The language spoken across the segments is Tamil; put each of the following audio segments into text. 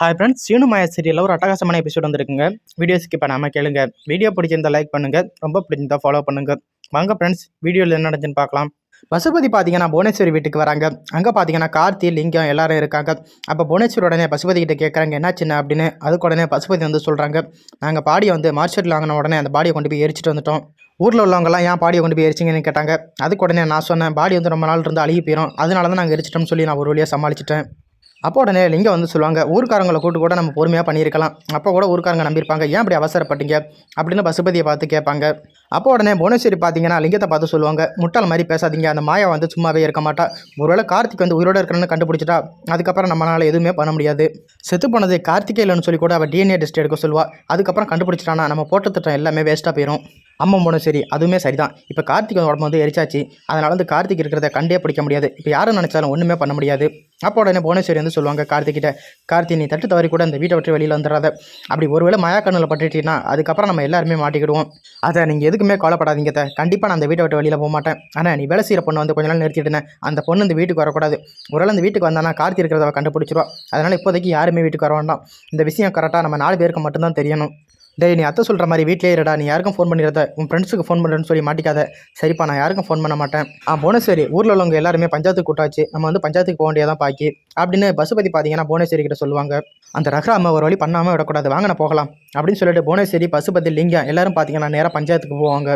ஹாய் ஃப்ரெண்ட்ஸ் சீனு மாயா சீரியலில் ஒரு அட்டகாசமான எபிசோட் வந்திருக்குங்க. வீடியோ ஸ்கிப் பண்ணாமல் கேளுங்க. வீடியோ பிடிச்சிருந்தா லைக் பண்ணுங்கள் ரொம்ப பிடிச்சிருந்தா ஃபாலோ பண்ணுங்க. வாங்க ஃப்ரெண்ட்ஸ் வீடியோவில் என்ன நடந்துச்சுன்னு பார்க்கலாம். பசுபதி பார்த்தீங்கன்னா புவனேஸ்வரி வீட்டுக்கு வராங்க. அங்கே பார்த்தீங்கன்னா கார்த்தி லிங்கம் எல்லாரும் இருக்காங்க. அப்போ புவனேஸ்வரி உடனே பசுபதி கிட்ட கேட்குறாங்க என்னாச்சுன்னு அப்படின்னு. அதுக்கு உடனே பசுபதி வந்து சொல்கிறாங்க நாங்கள் பாடியை வந்து மார்ஷெட்டில் வாங்கின உடனே அந்த பாடியை கொண்டு போய் எரிச்சிட்டு வந்துட்டோம். ஊரில் உள்ளவங்கலாம் ஏன் பாடியை கொண்டு போய் எரிச்சிங்கன்னு கேட்டாங்க. அதுக்கு உடனே நான் சொன்னேன் பாடி வந்து ரொம்ப நாள் இருந்து அழுகி போயிடும் அதனால தான் நாங்கள் எரிச்சிட்டோம்னு சொல்லி நான் ஒரு வழியாக சமாளிச்சிட்டேன். அப்போ உடனே லிங்கம் வந்து சொல்லுவாங்க ஊர்க்காரங்களை கூட்டு கூட நம்ம பொறுமையாக பண்ணியிருக்கலாம். அப்போ கூட ஊர்க்காரங்க நம்பியிருப்பாங்க. ஏன் அப்படி அவசரப்பட்டீங்க? அப்படின்னு பசுபதியை பார்த்து கேட்பாங்க. அப்போ உடனே புவனேஸ்வரி பார்த்தீங்கன்னா லிங்கத்தை பார்த்து சொல்லுவாங்க முட்டாள் மாதிரி பேசாதீங்க அந்த மாயா வந்து சும்மாவே இருக்க மாட்டா. ஒருவேளை கார்த்திக் வந்து உயிரோட இருக்கிறன்னு கண்டுபிடிச்சிட்டா அதுக்கப்புறம் நம்மளால் எதுவுமே பண்ண முடியாது. செத்து போனது கார்த்திகே இல்லைன்னு சொல்லி கூட அவள் டிஎன்ஏ டெஸ்ட் எடுக்க சொல்லுவா. அதுக்கப்புறம் கண்டுபிடிச்சிட்டானா நம்ம போட்ட திட்டம் எல்லாமே வேஸ்ட்டாக போயிடும் அம்மன் போனும் சரி அதுவுமே சரிதான். இப்போ கார்த்திக் உடம்பு வந்து எரிச்சாச்சு. அதனால வந்து கார்த்திக் இருக்கிறத கண்டே பிடிக்க முடியாது. இப்போ யாரும் நினச்சாலும் ஒன்றுமே பண்ண முடியாது. அப்போ உடனே புவனேஸ்வரி வந்து சொல்லுவாங்க கார்த்திகிட்ட கார்த்தி நீ தட்டு தவறி கூட இந்த வீட்டை விட்டு வெளியில் வந்துடாத அப்படி ஒருவேளை மயாக்கண்ணில் பட்டுட்டீங்கன்னா அதுக்கப்புறம் நம்ம எல்லாருமே மாட்டிக்கிடுவோம். அதை நீங்கள் எதுக்குமே கவலைப்படாதீங்க த கண்டிப்பாக நான் அந்த வீட்டை விட்டு வெளியில் போக மாட்டேன் ஆனால் நீ வேலை செய்கிற பொண்ணு வந்து கொஞ்ச நாள் நிறுத்திட்டேன் அந்த பொண்ணு இந்த வீட்டுக்கு வரக்கூடாது. ஒருவேளை இந்த வீட்டுக்கு வந்தானா கார்த்தி இருக்கிறத கண்டுபிடிச்சிருவா. அதனால் இப்போதைக்கு யாருமே வீட்டுக்கு வர வேண்டாம். இந்த விஷயம் கரெக்டாக நம்ம நாலு பேருக்கு மட்டும்தான் தெரியணும். டேய் நீ அத்தை சொல்கிற மாதிரி வீட்டிலே இருடா. நீ யாருக்கும் ஃபோன் பண்ணிடுறத உன் ஃப்ரெண்ட்ஸுக்கு ஃபோன் பண்ணுறேன்னு சொல்லி மாட்டிக்காத. சரிப்பா நான் யாருக்கும் ஃபோன் பண்ண மாட்டேன். ஆ புவனேஸ்வரி ஊரில் உள்ளவங்க எல்லாருமே பஞ்சாயத்துக்கு கூட்டாச்சு நம்ம வந்து பஞ்சாயத்துக்கு போக வேண்டியதான் பாக்கி. அப்படின்னு பசுபதி பார்த்தீங்கன்னா புவனேஸ்வரி கிட்ட சொல்லுவாங்க. அந்த ரஹ்ராம ஒரு வழி பண்ணாமல் விடக்கூடாது. வாங்க நான் போகலாம். அப்படின்னு சொல்லிட்டு புவனேஸ்வரி பசுபதி லிங்கம் எல்லாரும் பார்த்தீங்கன்னா நேராக பஞ்சாயத்துக்கு போவாங்க.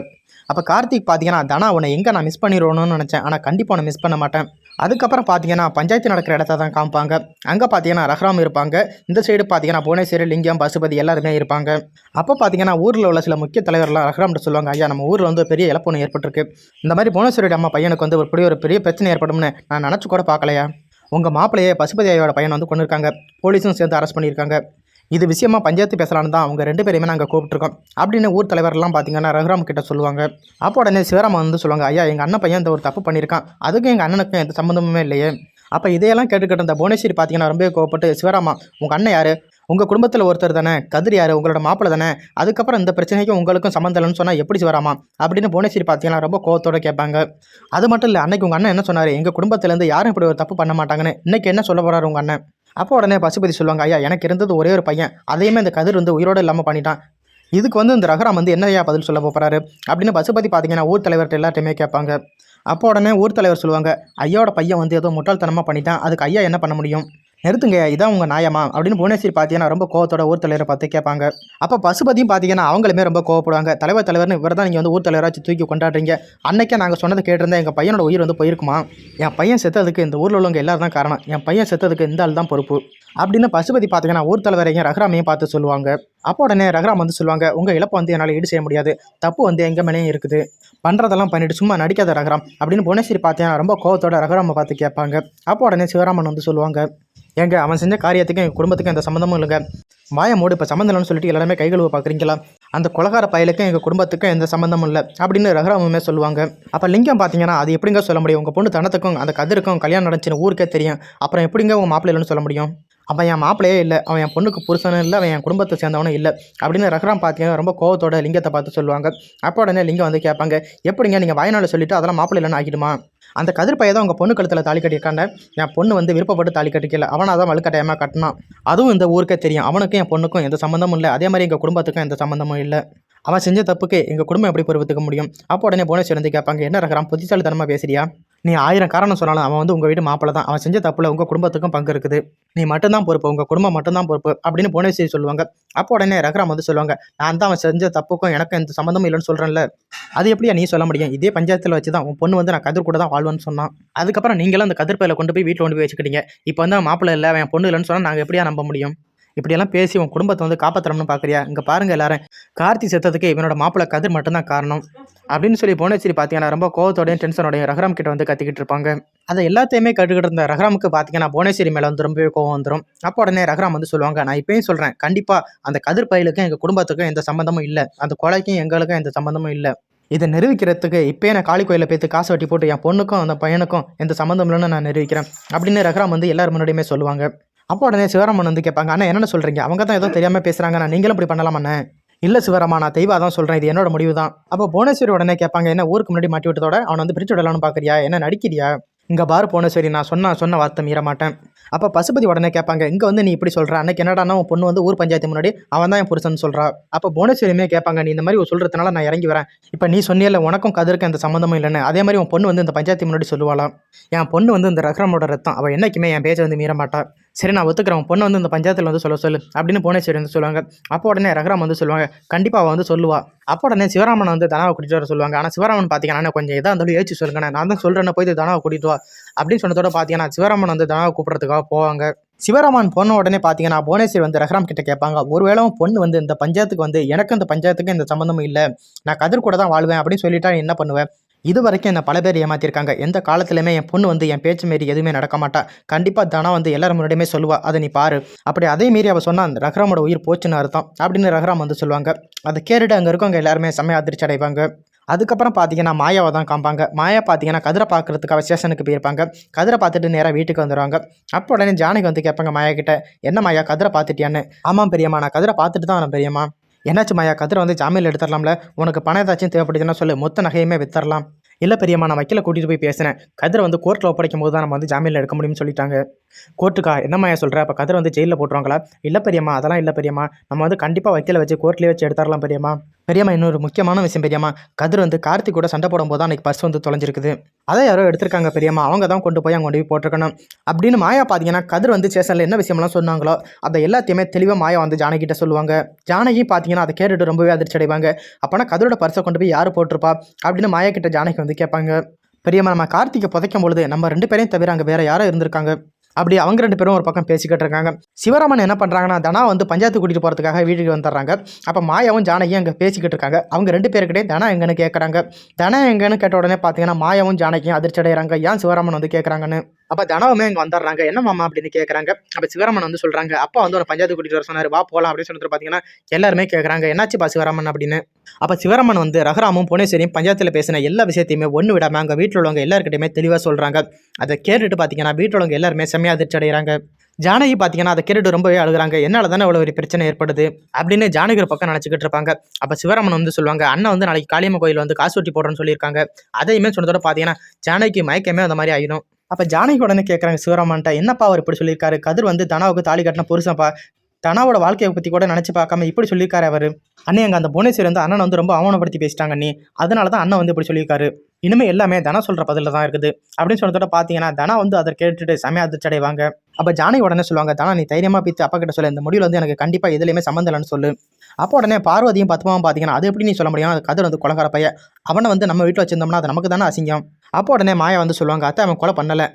அப்போ கார்த்திக் பார்த்தீங்கன்னா தனா உன்னை எங்கே நான் மிஸ் பண்ணிடுவோன்னு நினச்சேன். ஆனால் கண்டிப்பாக உன்னை மிஸ் பண்ண மாட்டேன். அதுக்கப்புறம் பார்த்தீங்கன்னா பஞ்சாயத்து நடக்கிற இடத்த தான் காமிப்பாங்க. அங்கே பார்த்தீங்கன்னா ரஹ்ராம் இருப்பாங்க. இந்த சைடு பார்த்தீங்கன்னா புவனேஸ்வரி லிங்கம் பசுபதி எல்லாருமே இருப்பாங்க. அப்போ பார்த்தீங்கன்னா ஊரில் உள்ள சில முக்கிய தலைவர்லாம் ரகுராம்ட்டு சொல்லுவாங்க ஐயா நம்ம ஊரில் வந்து பெரிய இழப்பு ஒன்று ஏற்பட்டிருக்கு. இந்த மாதிரி புவனேஸ்வரியோட அம்மா பையனுக்கு வந்து ஒரு பெரிய ஒரு பெரிய பிரச்சனை ஏற்படும்னு நான் நினச்சி கூட பார்க்கலையா? உங்கள் மாப்பிள்ளையே பசுபதி ஐயோட பையனை வந்து கொண்டு இருக்காங்க போலீஸும் சேர்ந்து அரெஸ்ட் பண்ணியிருக்காங்க. இது விஷயமா பஞ்சாயத்து பேசலான்னு தான் அவங்க ரெண்டு பேருமே நாங்கள் கூப்பிட்டுருக்கோம். அப்படின்னு ஊர் தலைவர்லாம் பார்த்தீங்கன்னா ரகுராம் கிட்ட சொல்லுவாங்க. அப்போ உடனே சிவராம வந்து சொல்லுவாங்க ஐயா எங்கள் அண்ணன் பையன் இந்த ஒரு தப்பு பண்ணியிருக்கான். அதுக்கும் எங்கள் அண்ணனுக்கும் எந்த சம்மந்தமுமே இல்லையே. அப்போ இதையெல்லாம் கேட்டுக்கிட்டு இருந்த புவனேஸ்வரி பார்த்தீங்கன்னா ரொம்ப கோவப்பட்டு சிவராமா உங்கள் அண்ணன் யார்? உங்கள் குடும்பத்தில் ஒருத்தர் தானே? கதிர் யார்? உங்களோட மாப்பிள்ள தானே? அதுக்கப்புறம் இந்த பிரச்சனைக்கும் உங்களுக்கும் சம்மந்தம் இல்லைன்னு சொன்னால் எப்படி வராமா? அப்படின்னு புவனேஸ்வரி பார்த்தீங்கன்னா ரொம்ப கோவத்தோடு கேட்பாங்க. அது மட்டும் இல்லை அன்னைக்கு உங்கள் அண்ணன் என்ன சொன்னார்? எங்கள் குடும்பத்துலேருந்து யாரும் இப்படி ஒரு தப்பு பண்ண மாட்டாங்கன்னு இன்னைக்கு என்ன சொல்ல போகிறாரு உங்கள் அண்ணன்? அப்போ உடனே பசுபதி சொல்லுவாங்க ஐயா எனக்கு இருந்தது ஒரே ஒரு பையன். அதையுமே இந்த கதிர் வந்து உயிரோடு இல்லாமல் பண்ணிட்டான். இதுக்கு வந்து இந்த ரகரம் வந்து என்னையா பதில் சொல்ல போகிறாரு அப்படின்னு பசுபதி பார்த்தீங்கன்னா ஊர் தலைவர்கிட்ட எல்லாத்தையுமே கேட்பாங்க. அப்போ உடனே ஊர் தலைவர் சொல்லுவாங்க ஐயாவோட பையன் வந்து ஏதோ முட்டாள்தனமாக பண்ணிட்டான். அதுக்கு ஐயா என்ன பண்ண முடியும்? நிறுத்துங்க இதான் உங்கள் நியாயமா? அப்படின்னு புவனேஸ்வரி பார்த்தீங்கன்னா ரொம்ப கோவத்தோட ஊர் தலைவரை பார்த்து கேட்பாங்க. அப்போ பசுபதியும் பார்த்தீங்கன்னா அவங்களுமே ரொம்ப கோவப்படுவாங்க. தலைவர் தலைவர்னு இவர் தான் நீங்கள் வந்து ஊர் தலைவராச்சு தூக்கி கொண்டாடுறீங்க. அன்னைக்கே நாங்கள் சொன்னதை கேட்டிருந்தேன் எங்கள் பையனோட உயிர் வந்து போயிருக்குமா? என் பையன் செத்ததுக்கு இந்த ஊரில் உள்ளவங்க எல்லாரும் தான் காரணம். என் பையன் செத்ததுக்கு இந்த ஆள் தான் பொறுப்பு. அப்படின்னு பசுபதி பார்த்தீங்கன்னா ஊர் தலைவரையும் ரகுராமையும் பார்த்து சொல்லுவாங்க. அப்போ உடனே ரகுராம் வந்து சொல்லுவாங்க உங்கள் இழப்பை வந்து என்னால் ஈடு செய்ய முடியாது. தப்பு வந்து எங்கள் மேலேயும் இருக்குது. பண்ணுறதெல்லாம் பண்ணிட்டு சும்மா நடிக்காத ரகுராம். அப்படின்னு புவனேஸ்வரி பார்த்தீங்கன்னா ரொம்ப கோவத்தோட ரகுராமை பார்த்து கேட்பாங்க. அப்போ உடனே சிவராமன் வந்து சொல்லுவாங்க ஏங்க அவன் செஞ்ச காரியத்துக்கும் எங்கள் குடும்பத்துக்கும் எந்த சம்மந்தமும் இல்லைங்க. மாய மூடு இப்போ சம்மந்தம் இல்லைன்னு சொல்லிட்டு எல்லாருமே கைகழுவ பார்க்குறீங்களா? அந்த கொலகார பயலுக்கும் எங்கள் குடும்பத்துக்கும் எந்த சம்மந்தமும் இல்லை அப்படின்னு ரகுராமுமே சொல்லுவாங்க. அப்போ லிங்கம் பார்த்தீங்கன்னா அது எப்படிங்க சொல்ல முடியும்? உங்கள் பொண்ணு தனத்துக்கும் அந்த கதிருக்கும் கல்யாணம் நடந்துச்சுன்னு ஊருக்கே தெரியும். அப்புறம் எப்படிங்க உங்கள் மாப்பிள்ளை இல்லைன்னு சொல்ல முடியும்? அவன் என் மாப்பிளையே இல்லை அவன் என் பொண்ணுக்கு புருஷனும் இல்லை அவன் என் குடும்பத்தை சேர்ந்தவனும் இல்லை அப்படின்னு ரகுராம் பார்த்தீங்கன்னா ரொம்ப கோவத்தோட லிங்கத்தை பார்த்து சொல்லுவாங்க. அப்போ உடனே லிங்கம் வந்து கேட்பாங்க எப்படிங்க நீங்கள் வாய்நாள் சொல்லிட்டு அதெல்லாம் மாப்பிள்ளை இல்லைன்னு ஆகிடுமா அந்த கதிர் பையன் தான் உங்கள் பொண்ணு கழுத்தில் தாலி கட்டியிருக்காண்ட என் பொண்ணு வந்து விருப்பப்பட்டு தாலி கட்டிக்கல. அவனை தான் வலுக்கட்டாயமாக கட்டினான் அதுவும் இந்த ஊருக்கே தெரியும். அவனுக்கும் என் பொண்ணுக்கும் எந்த சம்மந்தமும் இல்லை. அதே மாதிரி எங்கள் குடும்பத்துக்கும் எந்த சம்மந்தமும் இல்லை. அவன் செஞ்ச தப்புக்கு எங்கள் குடும்பம் எப்படி பொறுத்துக்க முடியும்? அப்போ உடனே போனஸ் வந்து கேட்பாங்க என்ன ரகரம் புத்திசாலித்தனமாக பேசுறியா? நீ ஆயிரம் காரணம் சொன்னாலும் அவன் வந்து உங்கள் வீட்டு மாப்பிள்ள தான். அவன் செஞ்ச தப்பில் உங்கள் குடும்பத்துக்கும் பங்கு இருக்குது. நீ மட்டும்தான் பொறுப்பு உங்கள் குடும்பம் மட்டும்தான் பொறுப்பு அப்படின்னு புவனேஸ்வரி சொல்லுவாங்க. அப்போ உடனே ரகுராம் வந்து சொல்லுவாங்க நான் தான் அவன் செஞ்ச தப்புக்கும் எனக்கும் எந்த சம்மந்தமும் இல்லைன்னு சொல்கிறேன்ல அது எப்படியா நீ சொல்ல முடியும்? இதே பஞ்சாயத்தில் வச்சு தான் உன் பொண்ணு வந்து நான் கதிர் கூட தான் வாழ்வேன்னு சொன்னான். அதுக்கப்புறம் நீங்களும் அந்த கதிர்ப்பையில் கொண்டு போய் வீட்டில் கொண்டு போய் வச்சுக்கிட்டீங்க. இப்போ வந்து அவன் மாப்பிள்ளை இல்லை அவன் பொண்ணு இல்லைன்னு சொன்னால் நாங்கள் எப்படியா நம்ப முடியும்? இப்படியெல்லாம் பேசி உன் குடும்பத்தை வந்து காப்பாற்றணும்னு பார்க்குறியா இங்கே பாருங்கள் எல்லாரும். கார்த்தி செத்ததுக்கு இவனோட மாப்பிள்ளை கதிர் மட்டும்தான் காரணம். அப்படின்னு சொல்லி புவனேஸ்வரி பார்த்தீங்கன்னா ரொம்ப கோவத்தோடையும் டென்ஷனோடையும் ரகராம் கிட்ட வந்து கத்திக்கிட்டு இருப்பாங்க. அதை எல்லாத்தையுமே கட்டுக்கிட்டு இருந்த ரகுராமுக்கு பார்த்தீங்கன்னா புவனேஸ்வரி மேலே வந்து ரொம்பவே கோவம் வந்துடும் அப்போ உடனே ரகராம் வந்து சொல்லுவாங்க நான் இப்பயும் சொல்கிறேன் கண்டிப்பாக அந்த கதிர் பயிலுக்கும் எங்கள் குடும்பத்துக்கும் எந்த சம்மந்தமும் இல்லை. அந்த கொலைக்கும் எங்களுக்கும் எந்த சம்மந்தமும் இல்லை. இதை நிரூபிக்கிறதுக்கு இப்போயே நான் காளி கோயிலில் போய்த்து காசு வட்டி போட்டு என் பொண்ணுக்கும் அந்த பையனுக்கும் எந்த சம்மந்தம் இல்லைன்னு நான் நிரூபிக்கிறேன். அப்படின்னு ரகுராம் வந்து எல்லாரும் முன்னாடியுமே சொல்லுவாங்க. அப்போ உடனே சிவராமன் வந்து கேட்பாங்க அண்ணா என்னென்ன சொல்கிறீங்க அவங்க தான் ஏதோ தெரியாமல் பேசுகிறாங்க நான் நீங்களும் இப்படி பண்ணலாமண்ணே இல்லை சிவராமா நான் தெய்வா தான் சொல்கிறேன் இது என்னோட முடிவு தான் அப்போ புவனேஸ்வரி உடனே கேட்பாங்க என்ன ஊருக்கு முன்னாடி மாட்டி விட்டதோட? அவனை வந்து பிரிச்சு விடலாம்னு பார்க்குறியா என்ன நடிக்கிறியா? இங்கே பாரு புவனேஸ்வரி நான் சொன்ன சொன்ன வார்த்தை மீற மாட்டேன் அப்போ பசுபதி உடனே கேட்பாங்க இங்கே வந்து நீ இப்படி சொல்கிற அன்னைக்கு என்னடானா உன் பொண்ணு வந்து ஊர் பஞ்சாயத்து முன்னாடி அவன் தான் என் புருஷன் சொல்கிறா அப்போ புவனேஸ்வரியுமே கேட்பாங்க நீ இந்த மாதிரி சொல்கிறதுனால நான் இறங்கி வரேன். இப்போ நீ சொன்னியில் உனக்கும் கதிருக்கு எந்த சம்மந்தமும் இல்லைன்னு. அதே மாதிரி உன் பொண்ணு வந்து இந்த பஞ்சாயத்து முன்னாடி சொல்லுவாளாம் என் பொண்ணு வந்து இந்த ரகரமோட ரத்தம் அவள் என்னைக்குமே என் பேச்சை வந்து மீற மாட்டா. சரி நான் ஒத்துக்கிறேன் பொண்ணு வந்து இந்த பஞ்சாயத்தில் வந்து சொல்ல சொல்லு அப்படின்னு புவனேஸ்வரி வந்து சொல்லுவாங்க. அப்போ உடனே ரகுராம் வந்து சொல்லுவாங்க கண்டிப்பாக அவள் வந்து சொல்லுவா. அப்போ உடனே சிவராமன் வந்து தனாவை கூட்டிட்டு வர சொல்லுவாங்க ஆனால் சிவராமன் பார்த்தீங்கன்னா கொஞ்சம் இதாக இருந்தாலும் ஏச்சு சொல்லுங்க நான் தான் சொல்கிறேன்னு போய் தனாவை கூட்டிட்டு வா. அப்படின்னு சொன்னதோட பார்த்தீங்கன்னா சிவராமன் வந்து தனாவை கூப்பிட்றதுக்காக போவாங்க. சிவராமன் போன உடனே பார்த்தீங்கன்னா புவனேஸ்வரி வந்து ரகுராம் கிட்ட கேட்பாங்க. ஒருவேளை பொண்ணு வந்து இந்த பஞ்சாயத்துக்கு வந்து எனக்கு இந்த பஞ்சாயத்துக்கு இந்த சம்மந்தமும் இல்லை. நான் கதிர் கூட தான் வாழ்வேன் அப்படின்னு சொல்லிட்டா நீ என்ன பண்ணுவேன் இது வரைக்கும் என்ன பல பேர் ஏமாத்திருக்காங்க. எந்த காலத்துலையுமே என் பொண்ணு வந்து என் பேச்சு மாரி எதுவுமே நடக்க மாட்டா. கண்டிப்பாக தானா வந்து எல்லாரும் முன்னாடியுமே சொல்லுவா. அதை நீ பாரு. அப்படி அதே மீறி அவள் சொன்னால் அந்த ரகுராமோட உயிர் போச்சுன்னு அர்த்தம் அப்படின்னு ரகுராம் வந்து சொல்லுவாங்க. அதை கேட்டுட்டு அங்கே இருக்கவங்க எல்லாருமே செம்மையா அதிர்ச்சி அடைவாங்க. அதுக்கப்புறம் பார்த்தீங்கன்னா மாயாவை தான் காம்பாங்க மாயா பார்த்தீங்கன்னா கதிரை பார்க்கறதுக்காக ஸ்டேஷனுக்கு போயிருப்பாங்க. கதிரை பார்த்துட்டு நேராக வீட்டுக்கு வந்துடுவாங்க அப்போ உடனே ஜானகி வந்து கேட்பாங்க மாயா கிட்ட என்ன மாயா கதிரை பார்த்துட்டியான்னு? ஆமாம் பெரியம்மா நான் கதிரை பார்த்துட்டு தான் வரேன் பெரியம்மா. என்னாச்சு மாயா கதிரை வந்து ஜாமீனில் எடுத்துடலாம்ல? உனக்கு பணம் ஏதாச்சும் தேவைப்படுதுன்னா சொல்லு மொத்த நகையுமே வித்தரலாம் இல்லை பெரியம்மா நான் வக்கீல கூட்டிகிட்டு போய் பேசினேன் கதிரை வந்து கோர்ட்டில் ஒப்படைக்கும் போது தான் நம்ம வந்து ஜாமீனில் எடுக்க முடியும்னு சொல்லிட்டாங்க. கோர்ட்டுக்கா? என்னம்மா சொல்கிற அப்போ கதிரை வந்து ஜெயிலில் போட்டுருவாங்களா? இல்லை பெரியம்மா அதெல்லாம் இல்லை பெரியம்மா. நம்ம வந்து கண்டிப்பாக வக்கீல வச்சு கோர்ட்லேயே வச்சு எடுத்துடலாம் பெரியம்மா. பெரியம்மா இன்னொரு முக்கியமான விஷயம் பெரியம்மா. கதிர் வந்து கார்த்திக் கூட சண்டை போடும்போது போது அன்றைக்கி பர்ஸ் வந்து தொலைஞ்சிருக்குது. அதை யாரோ எடுத்திருக்காங்க பெரியம்மா. அவங்க தான் கொண்டு போய் அங்கே கொண்டு போய் போட்டிருக்கணும். அப்படின்னு மாயா பார்த்தீங்கன்னா கதிர் வந்து ஸ்டேஷனில் என்ன விஷயம்லாம் சொன்னாங்களோ அதை எல்லாத்தையுமே தெளிவாக மாயா வந்து ஜானகிட்ட சொல்லுவாங்க. ஜானகி பார்த்தீங்கன்னா அதை கேட்டுட்டு ரொம்பவே அதிர்ச்சி அடைவாங்க. அப்போனா கதிரோட பர்ஸை கொண்டு போய் யார் போட்டிருப்பா? அப்படின்னு மாயா கிட்ட ஜானகி வந்து கேட்பாங்க. பெரியம்மா நம்ம கார்த்திகை புதைக்கும் பொழுது நம்ம ரெண்டு பேரையும் தவிர அங்கே வேறு யாரும் இருந்திருக்காங்க. அப்படி அவங்க ரெண்டு பேரும் ஒரு பக்கம் பேசிக்கிட்டு இருக்காங்க. சிவராமன் என்ன பண்ணுறாங்கன்னா தனா வந்து பஞ்சாயத்து கூட்டிகிட்டு போகிறதுக்காக வீட்டுக்கு வந்துடுறாங்க. அப்போ மாயாவும் ஜானகியும் அங்கே பேசிக்கிட்டு இருக்காங்க. அவங்க ரெண்டு பேருக்கிட்டே தனா எங்கன்னு கேட்குறாங்க தனா எங்கன்னு கேட்ட உடனே பார்த்தீங்கன்னா மாயாவும் ஜானகியும் அதிர்ச்சி அடைகிறாங்க ஏன் சிவராமன் வந்து கேட்குறாங்கன்னு அப்போ தனவுமே இங்கே வந்துடுறாங்க. என்ன மாமா அப்படின்னு கேட்குறாங்க அப்போ சிவராமன் வந்து சொல்கிறாங்க அப்பா வந்து ஒரு பஞ்சாயத்து கூட்டிகிட்டு வர சொன்னார். வா போகலாம் அப்படின்னு சொல்லிட்டு பார்த்தீங்கன்னா எல்லாருமே கேட்குறாங்க என்னாச்சுப்பா சிவராமன்? அப்படின்னு. அப்போ சிவராமன் வந்து ரகுராமும் புனேஸ்வரியும் பஞ்சாயத்தில் பேசின எல்லா விஷயத்தையுமே ஒன்று விடாமல் அங்கே வீட்டில் உள்ளவங்க எல்லாருக்கிட்டையுமே தெளிவாக சொல்கிறாங்க அதை கேட்டுட்டு பார்த்தீங்கன்னா வீட்டில் உள்ளவங்க எல்லாருமே செம்மையாக அதிர்ச்சி அடைகிறாங்க ஜானகி பார்த்தீங்கன்னா அதை கேட்டுட்டு ரொம்பவே அழுகுறாங்க. என்னால் தானே அவ்வளோ ஒரு பிரச்சனை ஏற்படுது? அப்படின்னு ஜானகிர் பக்கம் நினச்சிக்கிட்டு இருப்பாங்க. அப்போ சிவராமன் வந்து சொல்லுவாங்க அண்ணன் வந்து நாளைக்கு காளியம்மன் கோயில் வந்து காசு ஒட்டி போடுறேன்னு சொல்லியிருக்காங்க. அதையுமே சொன்னதோட பார்த்தீங்கன்னா ஜானகி மயக்கமே அந்த மாதிரி ஆயிடும். அப்போ ஜானகி உடனே கேட்குறாங்க சிவராமன்ட்ட என்னப்பா அவர் இப்படி சொல்லியிருக்காரு? கதிர் வந்து தனாவுக்கு தாலி கட்டின புருஷன்ப்பா தனாவோட வாழ்க்கையை பற்றி கூட நினச்சி பார்க்காம இப்படி சொல்லியிருக்காரு அவர். அண்ணே எங்கள் அந்த புவனேஸ்வரி வந்து அண்ணன் வந்து ரொம்ப அவமானப்படுத்தி பேசிட்டாங்க நீ அதனால தான் அண்ணன் வந்து இப்படி சொல்லியிருக்காரு. இனிமே எல்லாமே தனா சொல்கிற பதில தான் இருக்குது. அப்படின்னு சொன்னதோட பார்த்தீங்கன்னா தனா வந்து அதை கேட்டுட்டு செமையா அதிர்ச்சி அடைவாங்க. அப்போ ஜானகி உடனே சொல்லுவாங்க தனா நீ தைரியமாக பித்து அப்பா கிட்ட சொல்ல. இந்த முடிவில் வந்து எனக்கு கண்டிப்பாக எதுலையுமே சம்மந்தம் இல்லைன்னு சொல்லு. அப்போ உடனே பார்வதியும் பத்மாவும் பார்த்தீங்கன்னா அது எப்படி நீ சொல்ல முடியும்? அது கதிர் வந்து கொலகார பையன். அவனை வந்து நம்ம வீட்டில் வச்சிருந்தோம்னா அது நமக்கு தானே அசிங்கம். அப்போ உடனே மாயா வந்து சொல்லுவாங்க அத்தை அவன் கொலை பண்ணலை.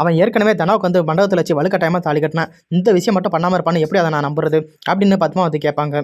அவன் ஏற்கனவே தனாவுக்கு வந்து மண்டபத்தில் வச்சு வலுக்கட்டாயமாக தாலி கட்டினான். இந்த விஷயம் மட்டும் பண்ணாமல் இருப்பான்னு எப்படி அதை நான் நம்புறது? அப்படின்னு பத்மாவதி கேட்பாங்க.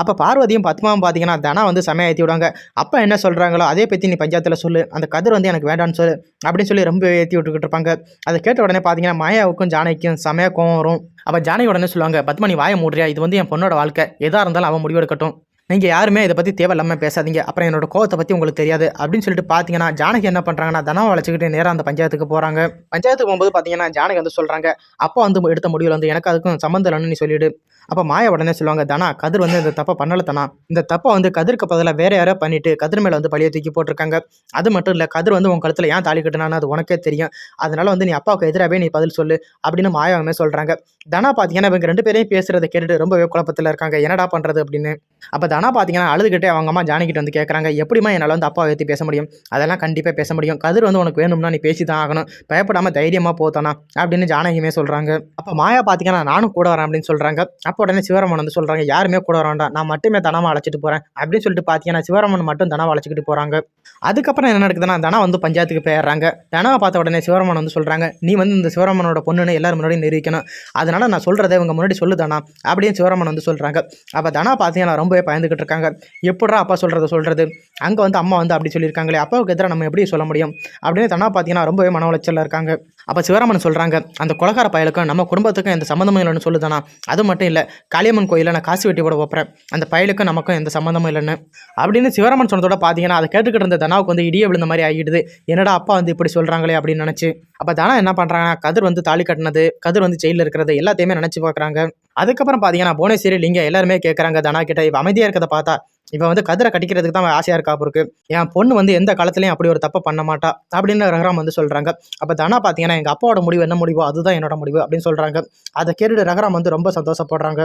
அப்போ பார்வதியும் பத்மாவும் பார்த்தீங்கன்னா தனா வந்து செமையா ஏற்றி விடுவாங்க. அப்போ என்ன சொல்கிறாங்களோ அதே பற்றி நீ பஞ்சாயத்தில் சொல்லு. அந்த கதிர் வந்து எனக்கு வேண்டான்னு சொல்லு அப்படின்னு சொல்லி ரொம்ப ஏற்றி விட்டுக்கிட்டு இருப்பாங்க. அதை கேட்ட உடனே பார்த்தீங்கன்னா மாயாவுக்கும் ஜானகிக்கும் சமய கோவம் வரும். அப்போ ஜானகி உடனே சொல்லுவாங்க பத்மா நீ வாய மூடுறியா? இது வந்து என் பொண்ணோட வாழ்க்கை. எதாக இருந்தாலும் அவன் முடிவெடுக்கட்டும். நீங்கள் யாருமே இதை பற்றி தேவையில்லாமல் பேசாதீங்க. அப்புறம் என்னோட கோவத்தை பற்றி உங்களுக்கு தெரியாது. அப்படின்னு சொல்லிட்டு பார்த்தீங்கன்னா ஜானகி என்ன பண்ணுறாங்கன்னா தனம் வளைச்சிக்கிட்டு நேராக அந்த பஞ்சாயத்துக்கு போகிறாங்க பஞ்சாயத்துக்கு போகும்போது பார்த்தீங்கன்னா ஜானகி வந்து சொல்கிறாங்க அப்பா வந்து எடுத்த முடிவில் வந்து எனக்கு அதுக்கும் சம்மந்தம் இல்லைன்னு நீ சொல்லிவிடு அப்போ மாயா உடனே சொல்லுவாங்க தனா கதிர் வந்து இந்த தப்பை பண்ணல தனா. இந்த தப்பை வந்து கதிருக்கு பதிலாக வேற யாரோ பண்ணிட்டு கதிர் மேலே வந்து பழிய தூக்கி போட்டிருக்காங்க. அது மட்டும் இல்லை கதிர் வந்து உன் கழுத்தில் ஏன் தாலி கட்டினான்னு அது உனக்கே தெரியும். அதனால வந்து நீ அப்பாவுக்கு எதிராகவே நீ பதில் சொல்லு. அப்படின்னு மாயாவுமே சொல்கிறாங்க தனா பார்த்தீங்கன்னா இவங்க ரெண்டு பேரையும் பேசுறதை கேட்டுட்டு ரொம்பவே குழப்பத்தில் இருக்காங்க. என்னடா பண்ணுறது அப்படின்னு. அப்போ ஆனால் பார்த்தீங்கன்னா அழுதுகிட்டே அவங்க அம்மா ஜானகிட்ட வந்து கேட்குறாங்க எப்படிமா என்னால் வந்து அப்பாவை ஏற்றி பேச முடியும்? அதெல்லாம் கண்டிப்பாக பேச முடியும். கதிர் வந்து உனக்கு வேணும்னா நீ பேசி தான் ஆகணும் பயப்படாமல் தைரியமாக போத்தானா அப்படின்னு ஜானகியுமே சொல்கிறாங்க அப்போ மாயா பார்த்தீங்கன்னா நானும் கூட வரேன் அப்படின்னு சொல்கிறாங்க அப்போ உடனே சிவராமன் வந்து சொல்கிறாங்க யாருமே கூட வரேன்டா நான் மட்டுமே தனமாக அழைச்சிட்டு போகிறேன் அப்படின்னு சொல்லிட்டு பார்த்தீங்கன்னா சிவராமன் மட்டும் தனமாக அழைச்சிக்கிட்டு போகிறாங்க அதுக்கப்புறம் என்ன நடக்குதுன்னா தனா வந்து பஞ்சாயத்துக்கு போயிடுறாங்க. தனாவை பார்த்த உடனே சிவராமன் வந்து சொல்கிறாங்க நீ வந்து இந்த சிவராமனோட பொண்ணுன்னு எல்லாரும் முன்னாடி நிரூபிக்கணும். அதனால் நான் சொல்கிறத இவங்க முன்னாடி சொல்லுதானா அப்படின்னு சிவராமன் வந்து சொல்கிறாங்க அப்போ தனா பார்த்தீங்கன்னா ரொம்பவே பயந்து இருந்துக்கிட்டு இருக்காங்க எப்படா அப்பா சொல்கிறத சொல்கிறது அங்கே வந்து அம்மா வந்து அப்படி சொல்லியிருக்காங்களே அப்பாவுக்கு எதிராக நம்ம எப்படி சொல்ல முடியும்? அப்படின்னு தனா பார்த்தீங்கன்னா ரொம்பவே மன உளைச்சலில் இருக்காங்க. அப்போ சிவராமன் சொல்கிறாங்க அந்த கொலகார பயலுக்கும் நம்ம குடும்பத்துக்கும் எந்த சம்மந்தமும் இல்லைன்னு சொல்லுதானா? அது மட்டும் இல்லை காளியம்மன் கோயிலில் நான் காசு வெட்டி போட வைப்பேன். அந்த பயலுக்கும் நமக்கும் எந்த சம்மந்தமும் இல்லைன்னு. அப்படின்னு சிவராமன் சொன்னதோட பார்த்தீங்கன்னா அதை கேட்டுக்கிட்டு இருந்த தனாவுக்கு வந்து இடியே விழுந்த மாதிரி ஆகிடுது. என்னடா அப்பா வந்து இப்படி சொல்கிறாங்களே அப்படின்னு நினச்சி. அப்போ தானா என்ன பண்ணுறாங்கன்னா கதிர் வந்து தாலி கட்டினது கதிர் வந்து ஜெயிலில் இருக்கிறது எல்லாத்தையுமே நினச்சி பார்க்குறாங்க அதுக்கப்புறம் பார்த்தீங்கன்னா புவனேஸ்வரி லிங்க எல்லாருமே கேட்குறாங்க தனா கிட்ட. இப்போ அமைதியாக இருக்க நடக்கிறத பார்த்தா இவன் வந்து கதிரை கட்டிக்கிறதுக்கு தான் ஆசையாக இருக்கா பொருக்கு என் பொண்ணு வந்து எந்த காலத்துலையும் அப்படி ஒரு தப்பை பண்ண மாட்டா அப்படின்னு ரகராம் வந்து சொல்கிறாங்க அப்போ தானா பார்த்தீங்கன்னா எங்கள் அப்பாவோட முடிவு என்ன முடிவோ அதுதான் என்னோட முடிவு அப்படின்னு சொல்கிறாங்க அதை கேட்டுட்டு ரகராம் வந்து ரொம்ப சந்தோஷப்படுறாங்க.